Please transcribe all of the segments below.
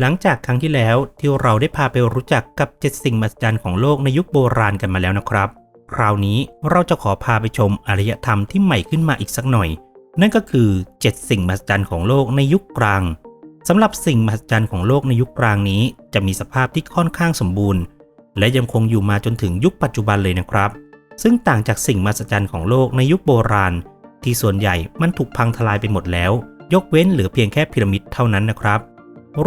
หลังจากครั้งที่แล้วที่เราได้พาไปรู้จักกับ 7 สิ่งมหัศจรรย์ของโลกในยุคโบราณกันมาแล้วนะครับ คราวนี้เราจะขอพาไปชมอารยธรรมที่ใหม่ขึ้นมาอีกสักหน่อย นั่นก็คือ 7 สิ่งมหัศจรรย์ของโลกในยุคกลางสำหรับสิ่งมหัศจรรย์ของโลกในยุคกลางนี้ จะมีสภาพที่ค่อนข้างสมบูรณ์ และยังคงอยู่มาจนถึงยุคปัจจุบันเลยนะครับ ซึ่งต่างจากสิ่งมหัศจรรย์ของโลกในยุคโบราณ ที่ส่วนใหญ่มันถูกพังทลายไปหมดแล้ว ยกเว้นเหลือเพียงแค่พีระมิดเท่านั้นนะครับ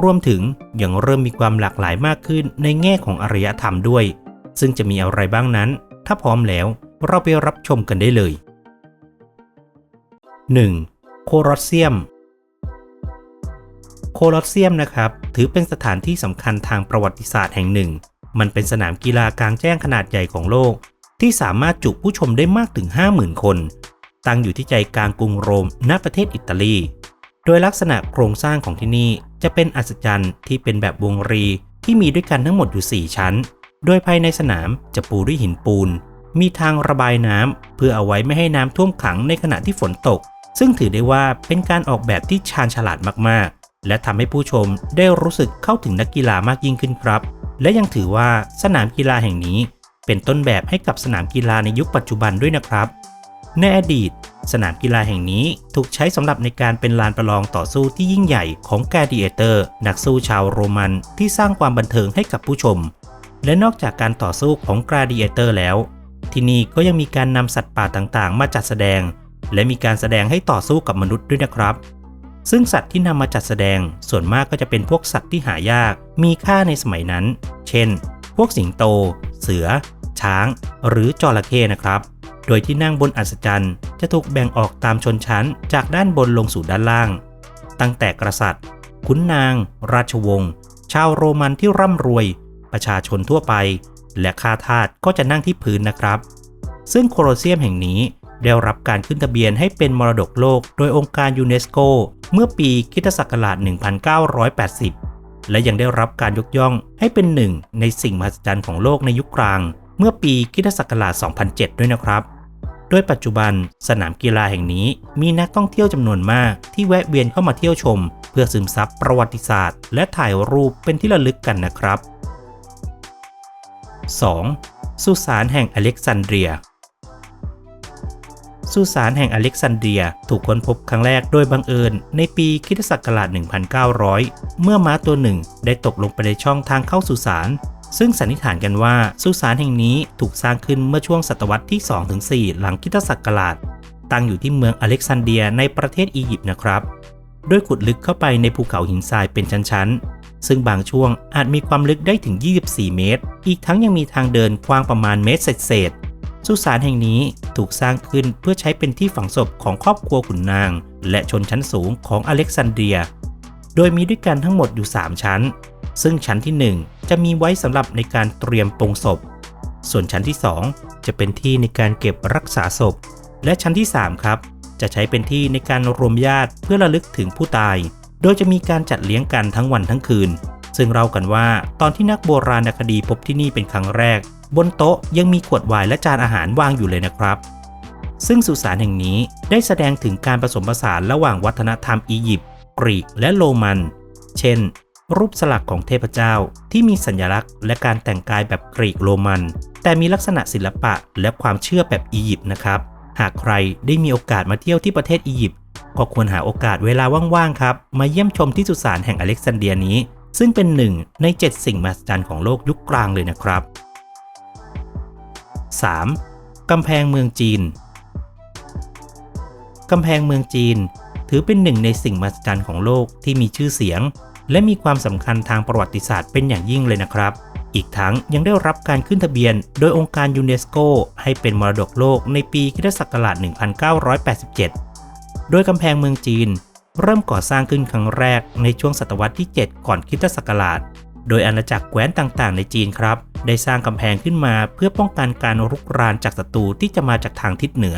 รวมถึงยังเริ่มมีความหลากหลายมากขึ้นในแง่ของอารยธรรมด้วย ซึ่งจะมีอะไรบ้างนั้น ถ้าพร้อมแล้วเราไปรับชมกันได้เลย 1. โคลอสเซียม โคลอสเซียมนะครับ ถือเป็นสถานที่สำคัญทางประวัติศาสตร์แห่งหนึ่ง มันเป็นสนามกีฬากลางแจ้งขนาดใหญ่ของโลก ที่สามารถจุผู้ชมได้มากถึง 50,000 คน ตั้งอยู่ที่ใจกลางกรุงโรมณประเทศอิตาลี โดยลักษณะโครงสร้างของที่นี่ จะเป็นอัศจรรย์ที่เป็นแบบวงรีที่มีด้วยกันทั้งหมดอยู่ 4 ชั้น โดยภายในสนามจะปูด้วยหินปูน มีทางระบายน้ำเพื่อเอาไว้ไม่ให้น้ำท่วมขังในขณะที่ฝนตก ซึ่งถือได้ว่าเป็นการออกแบบที่ชาญฉลาดมากๆ และทำให้ผู้ชมได้รู้สึกเข้าถึงนักกีฬามากยิ่งขึ้นครับ และยังถือว่าสนามกีฬาแห่งนี้ เป็นต้นแบบให้กับสนามกีฬาในยุคปัจจุบันด้วยนะครับ ในอดีต สนามกีฬาแห่งนี้ถูกใช้สำหรับในการเป็นลานประลองต่อสู้ที่ยิ่งใหญ่ของแกดิเอเตอร์ นักสู้ชาวโรมันที่สร้างความบันเทิงให้กับผู้ชม และนอกจากการต่อสู้ของกราดิเอเตอร์แล้ว ที่นี่ก็ยังมีการนำสัตว์ป่าต่างๆ มาจัดแสดง และมีการแสดงให้ต่อสู้กับมนุษย์ด้วยนะครับซึ่งสัตว์ที่นำมาจัดแสดงส่วนมากก็จะเป็นพวกสัตว์ที่หายาก มีค่าในสมัยนั้น เช่น พวกสิงโต เสือ ช้าง หรือจระเข้นะครับ โดยที่นั่งบนอัศจรรย์ จะถูกแบ่งออกตามชนชั้นจากด้านบนลงสู่ด้านล่าง ตั้งแต่กษัตริย์ ขุนนาง ราชวงศ์ ชาวโรมันที่ร่ำรวย ประชาชนทั่วไป และข้าทาสก็จะนั่งที่พื้นนะครับ ซึ่งโคลอเซียมแห่งนี้ได้รับการขึ้นทะเบียนให้เป็นมรดกโลกโดยองค์การยูเนสโก เมื่อปีคริสตศักราช 1980 และยังได้รับการยกย่องให้เป็นหนึ่งในสิ่งมหัศจรรย์ของโลกในยุคกลาง เมื่อปีคริสตศักราช 2007 ด้วยนะครับ โดยปัจจุบันสนามกีฬาแห่งนี้มีนักท่องเที่ยวจำนวนมากที่แวะเวียนเข้ามาเที่ยวชม เพื่อซึมซับประวัติศาสตร์ และถ่ายรูปเป็นที่ระลึกกันนะครับ 2. สุสานแห่งอเล็กซานเดรีย สุสานแห่งอเล็กซานเดรียถูกค้นพบครั้งแรกโดยบังเอิญในปีคิศักราช 1900 เมื่อม้าตัวหนึ่งได้ตกลงไปในช่องทางเข้าสุสาน ซึ่งสันนิษฐานกันว่าสุสานแห่งนี้ถูกสร้างขึ้นเมื่อช่วงศตวรรษที่ 2-4 หลังคริสตศักราช ตั้งอยู่ที่เมืองอเล็กซานเดียในประเทศอียิปต์นะครับ โดยขุดลึกเข้าไปในภูเขาหินทรายเป็นชั้นๆ ซึ่งบางช่วงอาจมีความลึกได้ถึง 24 เมตร อีกทั้งยังมีทางเดินกว้างประมาณเมตรเศษสุสานแห่งนี้ถูกสร้างขึ้นเพื่อใช้เป็นที่ฝังศพของครอบครัวขุนนาง และชนชั้นสูงของอเล็กซานเดรีย โดยมีด้วยกันทั้งหมดอยู่ 3 ชั้น ซึ่งชั้นที่ 1 จะมีไว้สำหรับในการเตรียมปรงศพ ส่วนชั้นที่ 2 จะเป็นที่ในการเก็บรักษาศพ และชั้นที่ 3 ครับ จะใช้เป็นที่ในการรวมญาติเพื่อระลึกถึงผู้ตาย โดยจะมีการจัดเลี้ยงกันทั้งวันทั้งคืน ซึ่งเรากันว่าตอนที่นักโบราณคดีพบที่นี่เป็นครั้งแรก บนโต๊ะยังมีขวดไวน์และจานอาหารวางอยู่เลยนะครับซึ่งสุสานแห่งนี้ได้แสดงถึงการผสมผสานระหว่างวัฒนธรรมอียิปต์กรีกและโรมัน เช่น รูปสลักของเทพเจ้าที่มีสัญลักษณ์ และการแต่งกายแบบกรีกโรมัน แต่มีลักษณะศิลปะและความเชื่อแบบอียิปต์นะครับ หากใครได้มีโอกาสมาเที่ยวที่ประเทศอียิปต์ก็ควรหาโอกาสเวลาว่างๆครับ มาเยี่ยมชมที่สุสานแห่งอเล็กซานเดรียนี้ ซึ่งเป็นหนึ่งใน 7 สิ่งมหัศจรรย์ของโลกยุคกลางเลยนะครับ 3. กำแพงเมืองจีน กำแพงเมืองจีน ถือเป็นหนึ่งในสิ่งมหัศจรรย์ของโลกที่มีชื่อเสียง และมีความสำคัญทางประวัติศาสตร์เป็นอย่างยิ่งเลยนะครับ อีกทั้งยังได้รับการขึ้นทะเบียน โดยองค์การยูเนสโกให้เป็นมรดกโลกในปีคริสตศักราช1987 โดยกำแพงเมืองจีน เริ่มก่อสร้างขึ้นครั้งแรกในช่วงศตวรรษที่ 7 ก่อนคริสตศักราช โดยอาณาจักรแคว้นต่างๆ ในจีนครับ ได้สร้างกำแพงขึ้นมาเพื่อป้องกันการรุกรานจากศัตรูที่จะมาจากทางทิศเหนือ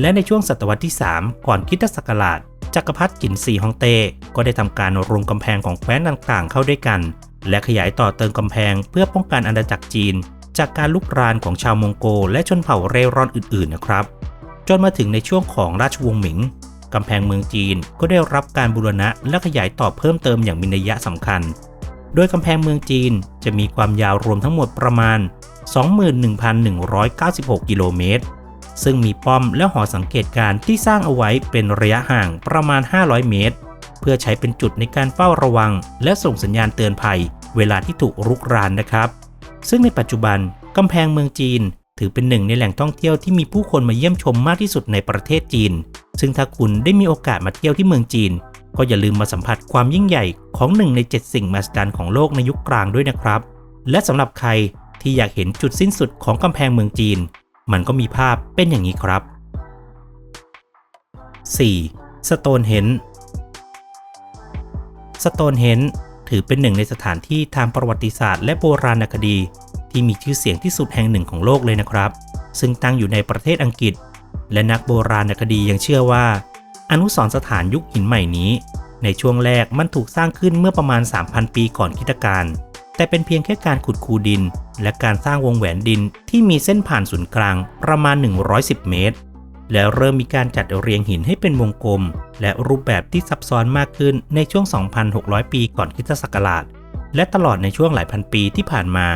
และในช่วงศตวรรษที่ 3 ก่อนคริสตศักราช จักรพรรดิจินซีฮองเต้ก็ได้ทำการรวมกำแพงของแคว้นต่างๆ เข้าด้วยกัน และขยายต่อเติมกำแพงเพื่อป้องกันอาณาจักรจีน จากการลุกรานของชาวมองโกและชนเผ่าเร่ร่อนอื่นๆนะครับ จนมาถึงในช่วงของราชวงศ์หมิงกำแพงเมืองจีนก็ได้รับการบูรณะและขยายต่อเพิ่มเติมอย่างมีนัยยะสำคัญ โดยกำแพงเมืองจีนจะมีความยาวรวมทั้งหมดประมาณ 21,196 กิโลเมตร ซึ่งมีป้อมและหอสังเกตการณ์ที่สร้างเอาไว้เป็นระยะห่างประมาณ 500 เมตร เพื่อใช้เป็นจุดในการเฝ้าระวัง และส่งสัญญาณเตือนภัย เวลาที่ถูกรุกรานนะครับ ซึ่งในปัจจุบันกำแพงเมืองจีน ถือเป็นหนึ่งในแหล่งท่องเที่ยวที่มีผู้คนมาเยี่ยมชมมากที่สุดในประเทศจีน ซึ่งถ้าคุณได้มีโอกาสมาเที่ยวที่เมืองจีน ก็อย่าลืมมาสัมผัสความยิ่งใหญ่ของหนึ่งใน 7 สิ่งมหัศจรรย์ของโลกในยุคกลางด้วยนะครับ และสำหรับใครที่อยากเห็นจุดสิ้นสุดของกำแพงเมืองจีน มันก็มีภาพเป็นอย่างนี้ครับ 4. สโตนเฮนสโตนเฮนถือเป็นหนึ่งในสถานที่ทางประวัติศาสตร์และโบราณคดี ที่มีชื่อเสียงที่สุดแห่งหนึ่งของโลกเลยนะครับ ซึ่งตั้งอยู่ในประเทศอังกฤษ และนักโบราณคดียังเชื่อว่า อนุสรณ์สถานยุคหินใหม่นี้ ในช่วงแรกมันถูกสร้างขึ้นเมื่อประมาณ 3,000 ปีก่อนคริสตกาลแต่เป็นเพียงแค่การขุดคูดิน และการสร้างวงแหวนดินที่มีเส้นผ่านศูนย์กลางประมาณ 110 เมตร แล้วเริ่มมีการจัดเรียงหินให้เป็นวงกลม และรูปแบบที่ซับซ้อนมากขึ้นในช่วง 2,600 ปีก่อนคริสตศักราช และตลอดในช่วงหลายพันปีที่ผ่านมา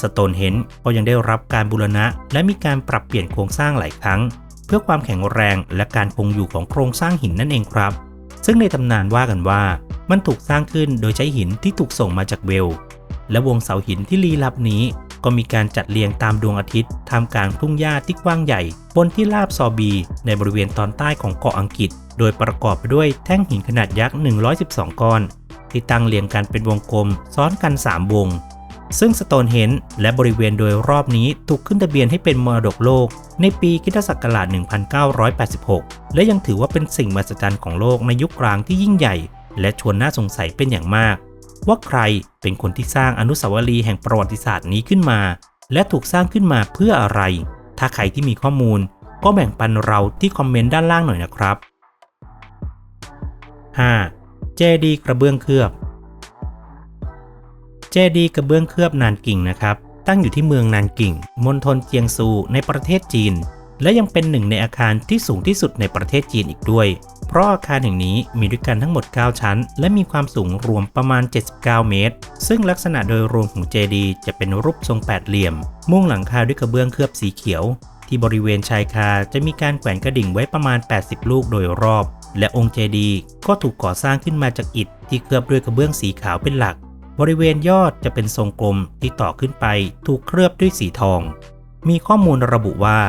สโตนเฮนก็ยังได้รับการบูรณะ และมีการปรับเปลี่ยนโครงสร้างหลายครั้ง เพื่อความแข็งแรงและการคงอยู่ของโครงสร้างหินนั่นเองครับ ซึ่งในตำนานว่ากันว่า มันถูกสร้างขึ้นโดยใช้หินที่ถูกส่งมาจากเวล และวงเสาหินที่ลี้ลับนี้ ก็มีการจัดเรียงตามดวงอาทิตย์ท่ามกลางทุ่งหญ้าที่กว้างใหญ่ บนที่ราบซอบี ในบริเวณตอนใต้ของเกาะอังกฤษ โดยประกอบไปด้วยแท่งหินขนาดยักษ์ 112 ก้อน ที่ตั้งเรียงกันเป็นวงกลมซ้อนกัน 3 วง ซึ่งสโตนเฮนและบริเวณโดยรอบนี้ถูกขึ้นทะเบียนให้เป็นมรดกโลก ในปีคริสตศักราช1986 และยังถือว่าเป็นสิ่งมหัศจรรย์ของโลกในยุคกลางที่ยิ่งใหญ่ และชวนน่าสงสัยเป็นอย่างมาก ว่าใครเป็นคนที่สร้างอนุสาวรีย์แห่งประวัติศาสตร์นี้ขึ้นมา และถูกสร้างขึ้นมาเพื่ออะไร ถ้าใครที่มีข้อมูล ก็แบ่งปันเราที่คอมเมนต์ด้านล่างหน่อยนะครับ 5. เจดีกระเบื้องเคลือบ เจดีกระเบื้องเคลือบนานกิ่งนะครับ ตั้งอยู่ที่เมืองนานกิ่งมณฑลเจียงซูในประเทศจีน และยังเป็นหนึ่งในอาคารที่สูงที่สุดในประเทศจีนอีกด้วย เพราะอาคารแห่งนี้มีด้วยกันทั้งหมด 9 ชั้น และมีความสูงรวมประมาณ 79 เมตร ซึ่งลักษณะโดยรวมของเจดีจะเป็นรูปทรงแปดเหลี่ยม มุ่งหลังคาด้วยกระเบื้องเคลือบสีเขียว ที่บริเวณชายคาจะมีการแขวนกระดิ่งไว้ประมาณ 80 ลูกโดยรอบ และองค์เจดีย์ก็ถูกก่อสร้างขึ้นมาจากอิฐที่เคลือบด้วยกระเบื้องสีขาวเป็นหลัก บริเวณยอดจะเป็นทรงกลมที่ต่อขึ้นไป ถูกเคลือบด้วยสีทอง มีข้อมูลระบุว่า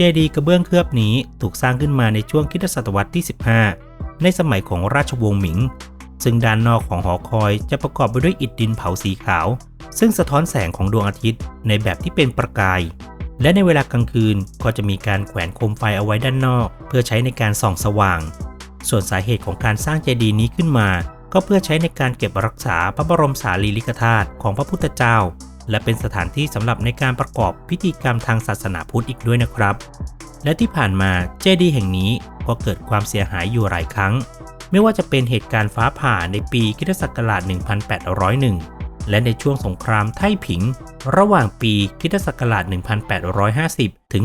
เจดีย์กระเบื้องเคลือบนี้ถูกสร้างขึ้นมาในช่วงคริสตศตวรรษที่ 15 ในสมัยของราชวงศ์หมิง ซึ่งด้านนอกของหอคอยจะประกอบไปด้วยอิฐดินเผาสีขาว ซึ่งสะท้อนแสงของดวงอาทิตย์ในแบบที่เป็นประกาย และในเวลากลางคืนก็จะมีการแขวนโคมไฟเอาไว้ด้านนอก เพื่อใช้ในการส่องสว่าง ส่วนสาเหตุของการสร้างเจดีย์นี้ขึ้นมา ก็เพื่อใช้ในการเก็บรักษาพระบรมสารีริกธาตุของพระพุทธเจ้า และเป็นสถานที่สำหรับในการประกอบพิธีกรรมทางศาสนาพุทธอีกด้วยนะครับ และที่ผ่านมาเจดีย์แห่งนี้ก็เกิดความเสียหายอยู่หลายครั้ง ไม่ว่าจะเป็นเหตุการณ์ฟ้าผ่าในปีคริสตศักราช 1801 และในช่วงสงครามไท่ผิง ระหว่างปีคริสตศักราช 1850 ถึง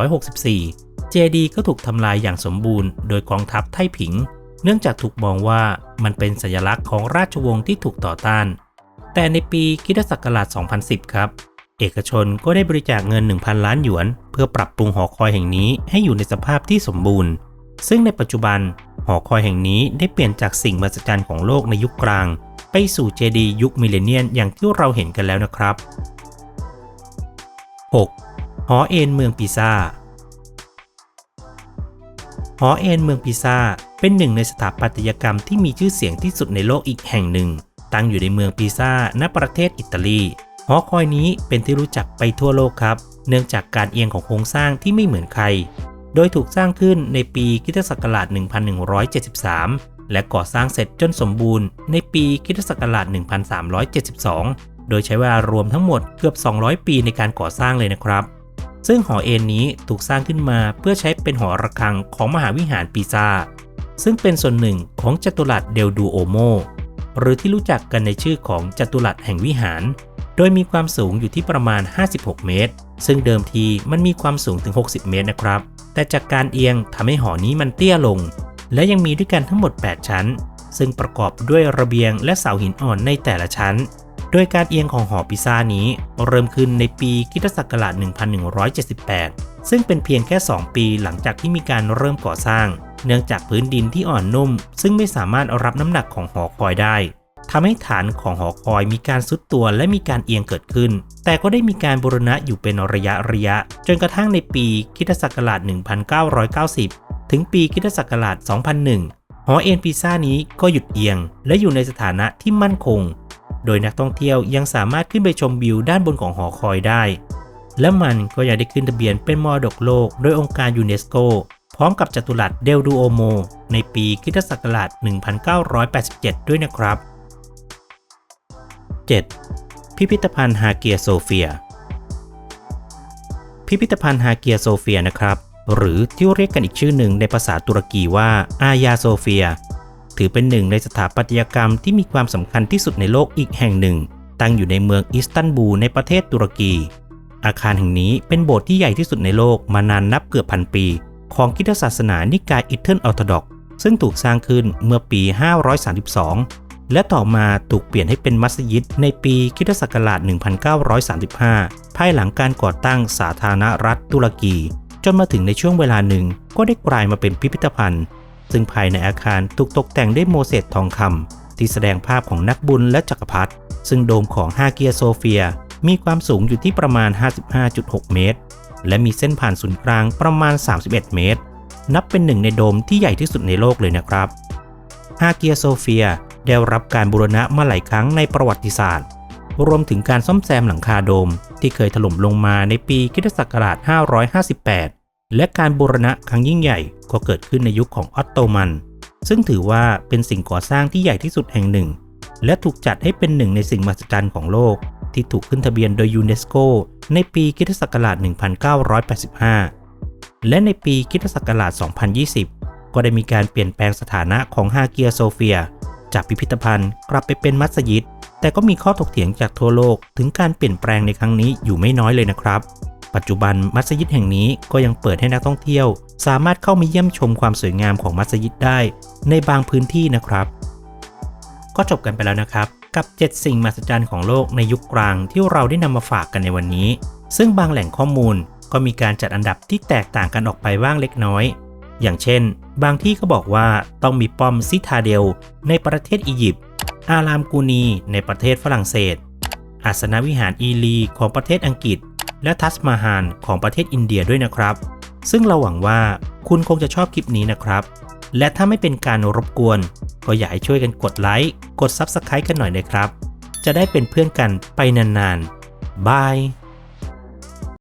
1864 เจดีย์ก็ถูกทำลายอย่างสมบูรณ์โดยกองทัพไท่ผิง เนื่องจากถูกมองว่ามันเป็นสัญลักษณ์ของราชวงศ์ที่ถูกต่อต้าน แต่ในปีคริสตศักราช 2010 ครับ เอกชนก็ได้บริจาคเงิน 1,000 ล้านหยวน เพื่อปรับปรุงหอคอยแห่งนี้ให้อยู่ในสภาพที่สมบูรณ์ ซึ่งในปัจจุบันหอคอยแห่งนี้ได้เปลี่ยนจากสิ่งมหัศจรรย์ของโลกในยุคกลาง ไปสู่เจดีย์ยุคมิเลเนียนอย่างที่เราเห็นกันแล้วนะครับ 6. หอเอ็นเมืองปิซาหอเอ็นเมืองปิซาเป็นหนึ่งในสถาปัตยกรรมที่มีชื่อเสียงที่สุดในโลกอีกแห่งหนึ่ง ตั้งอยู่ในเมืองปิซาณประเทศอิตาลีหอคอยนี้เป็นที่รู้จักไปทั่วโลกครับ เนื่องจากการเอียงของโครงสร้างที่ไม่เหมือนใคร โดยถูกสร้างขึ้นในปีคริสตศักราช 1173 และก่อสร้างเสร็จจนสมบูรณ์ในปีคริสตศักราช 1372 โดยใช้เวลารวมทั้งหมดเกือบ 200 ปีในการก่อสร้างเลยนะครับ ซึ่งหอเอ็นนี้ถูกสร้างขึ้นมาเพื่อใช้เป็นหอระฆังของมหาวิหารปิซาซึ่งเป็นส่วนหนึ่งของจัตุรัสเดลดูโอโม หรือที่รู้จักกันในชื่อของจัตุรัสแห่งวิหาร โดยมีความสูงอยู่ที่ประมาณ 56 เมตร ซึ่งเดิมทีมันมีความสูงถึง 60 เมตรนะครับ แต่จากการเอียงทำให้หอนี้มันเตี้ยลง และยังมีด้วยกันทั้งหมด 8 ชั้น ซึ่งประกอบด้วยระเบียงและเสาหินอ่อนในแต่ละชั้น โดยการเอียงของหอปิซานี้เริ่มขึ้นในปีคริสตศักราช 1178 ซึ่งเป็นเพียงแค่ 2 ปีหลังจากที่มีการเริ่มก่อสร้าง เนื่องจากพื้นดินที่อ่อนนุ่ม ซึ่งไม่สามารถรับน้ำหนักของหอคอยได้ทำให้ฐานของหอคอยมีการซุดตัวและมีการเอียงเกิดขึ้น แต่ก็ได้มีการบูรณะอยู่เป็นระยะระยะ จนกระทั่งในปีคิศักราช 1990 ถึงปีคิศักราช 2001 หอเอ็นพิซซ่านี้ก็หยุดเอียง และอยู่ในสถานะที่มั่นคง โดยนักท่องเที่ยวยังสามารถขึ้นไปชมวิวด้านบนของหอคอยได้ และมันก็ยังได้ขึ้นทะเบียนเป็นมรดกโลก โดยองค์การยูเนสโก พร้อมกับจัตุรัสเดลดูโอโม ในปีคริสตศักราช 1987 ด้วยนะครับ 7. พิพิธภัณฑ์ฮาเกียโซเฟีย พิพิธภัณฑ์ฮาเกียโซเฟียนะครับ หรือที่เรียกกันอีกชื่อหนึ่งในภาษาตุรกีว่า อายาโซเฟีย ถือเป็นหนึ่งในสถาปัตยกรรมที่มีความสำคัญที่สุดในโลกอีกแห่งหนึ่ง ตั้งอยู่ในเมืองอิสตันบูลในประเทศตุรกี อาคารแห่งนี้เป็นโบสถ์ที่ใหญ่ที่สุดในโลกมานานนับเกือบพันปี ของคริสตศาสนานิกายอิเทิร์นออร์โธดอกซึ่งถูกสร้างขึ้นเมื่อปี 532 และต่อมาถูกเปลี่ยนให้เป็นมัสยิดในปีคริสตศักราช 1935 ภายหลังการก่อตั้งสาธารณรัฐตุรกี จนมาถึงในช่วงเวลาหนึ่งก็ได้กลายมาเป็นพิพิธภัณฑ์ ซึ่งภายในอาคารถูกตกแต่งด้วยโมเสสทองคำที่แสดงภาพของนักบุญและจักรพรรดิซึ่งโดมของฮาเกียโซเฟียมีความสูงอยู่ที่ประมาณ 55.6 เมตร และมีเส้นผ่านศูนย์กลางประมาณ 31 เมตร นับเป็นหนึ่งในโดมที่ใหญ่ที่สุดในโลกเลยนะครับฮาเกียโซเฟียได้รับการบูรณะมาหลายครั้งในประวัติศาสตร์ รวมถึงการซ่อมแซมหลังคาโดมที่เคยถล่มลงมาในปีคริสตศักราช 558 และการบูรณะครั้งยิ่งใหญ่ก็เกิดขึ้นในยุคของออตโตมัน ซึ่งถือว่าเป็นสิ่งก่อสร้างที่ใหญ่ที่สุดแห่งหนึ่ง และถูกจัดให้เป็นหนึ่งในสิ่งมหัศจรรย์ของโลก ที่ถูกขึ้นทะเบียนโดยยูเนสโกในปีคิศักราช 1985 และในปีคิศักราช 2020 ก็ได้มีการเปลี่ยนแปลงสถานะของฮาเกียโซเฟีย จากพิพิธภัณฑ์กลับไปเป็นมัสยิด แต่ก็มีข้อถกเถียงจากทั่วโลกถึงการเปลี่ยนแปลงในครั้งนี้อยู่ไม่น้อยเลยนะครับ ปัจจุบันมัสยิดแห่งนี้ก็ยังเปิดให้นักท่องเที่ยว สามารถเข้ามาเยี่ยมชมความสวยงามของมัสยิดได้ ในบางพื้นที่นะครับ ก็จบกันไปแล้วนะครับ กับ 7 สิ่งมหัศจรรย์ของโลกในยุคกลางที่เราได้นำมาฝากกันในวันนี้ ซึ่งบางแหล่งข้อมูลก็มีการจัดอันดับที่แตกต่างกันออกไปบ้างเล็กน้อย อย่างเช่น บางที่ก็บอกว่าต้องมีป้อมซิทาเดลในประเทศอียิปต์ อารามกูนีในประเทศฝรั่งเศส อาสนวิหารอีลีของประเทศอังกฤษ และทัสมาฮานของประเทศอินเดียด้วยนะครับ ซึ่งเราหวังว่าคุณคงจะชอบคลิปนี้นะครับ และถ้าไม่เป็นการรบกวน ก็อยากให้ช่วยกันกดไลค์ กด Subscribe กันหน่อยนะครับ จะได้เป็นเพื่อนกันไปนานๆ บาย